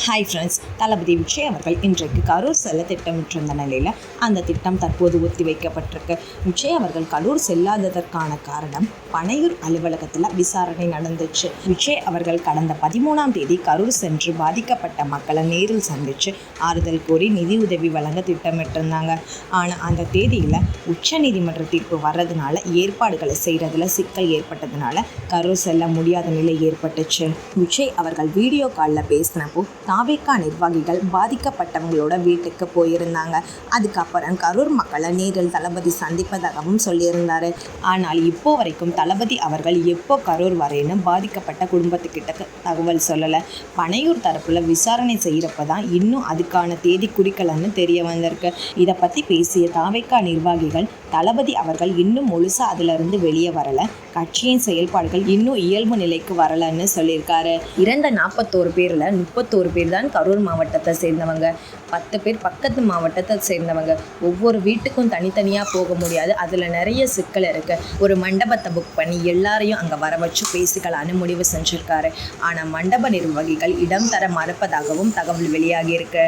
Hi friends தளபதி விஜய் அவர்கள் இன்றைக்கு கரூர் செல்ல திட்டமிட்டிருந்த நிலையில் அந்த திட்டம் தற்போது ஒத்தி வைக்கப்பட்டிருக்கு. விஜய் அவர்கள் கரூர் செல்லாததற்கான காரணம் பனையூர் அலுவலகத்தில் விசாரணை நடந்துச்சு. விஜய் அவர்கள் கடந்த பதிமூணாம் தேதி கரூர் சென்று பாதிக்கப்பட்ட மக்களை நேரில் சந்தித்து ஆறுதல் கோரி நிதியுதவி வழங்க திட்டமிட்டிருந்தாங்க. ஆனால் அந்த தேதியில் உச்சநீதிமன்ற தீர்ப்பு வர்றதுனால ஏற்பாடுகளை செய்கிறதுல சிக்கல் ஏற்பட்டதுனால கரூர் செல்ல முடியாத நிலை ஏற்பட்டுச்சு. விஜய் அவர்கள் வீடியோ காலில் பேசினப்போ தாவேக்கா நிர்வாகிகள் பாதிக்கப்பட்டவங்களோட வீட்டுக்கு போயிருந்தாங்க. அதுக்கப்புறம் கரூர் மக்களை நேரில் தளபதி சந்திப்பதாகவும் சொல்லியிருந்தாரு. ஆனால் இப்போ வரைக்கும் தளபதி அவர்கள் எப்போ கரூர் வரேன்னு பாதிக்கப்பட்ட குடும்பத்துக்கிட்ட தகவல் சொல்லலை. பனையூர் தரப்பில் விசாரணை செய்கிறப்ப தான் இன்னும் அதுக்கான தேதி குறிக்கலன்னு தெரிய வந்திருக்கு. இதை பற்றி பேசிய தாவேக்கா நிர்வாகிகள் தளபதி அவர்கள் இன்னும் முழுசாக அதிலிருந்து வெளியே வரலை. கட்சியின் செயல்பாடுகள் இன்னும் இயல்பு நிலைக்கு வரலன்னு சொல்லியிருக்காரு. இறந்த நாற்பத்தோரு பேரில் முப்பத்தோரு பேர் தான் கரூர் மாவட்டத்தை சேர்ந்தவங்க. பத்து பேர் பக்கத்து மாவட்டத்தை சேர்ந்தவங்க. ஒவ்வொரு வீட்டுக்கும் தனித்தனியாக போக முடியாது. அதில் நிறைய சிக்கல் இருக்குது ஒரு மண்டபத்தை புக் பண்ணி எல்லாரையும் அங்கே வர வச்சு பேசிக்கலான்னு முடிவு செஞ்சுருக்காரு. ஆனால் மண்டப நிர்வாகிகள் இடம் தர மறுப்பதாகவும் தகவல் வெளியாகியிருக்கு.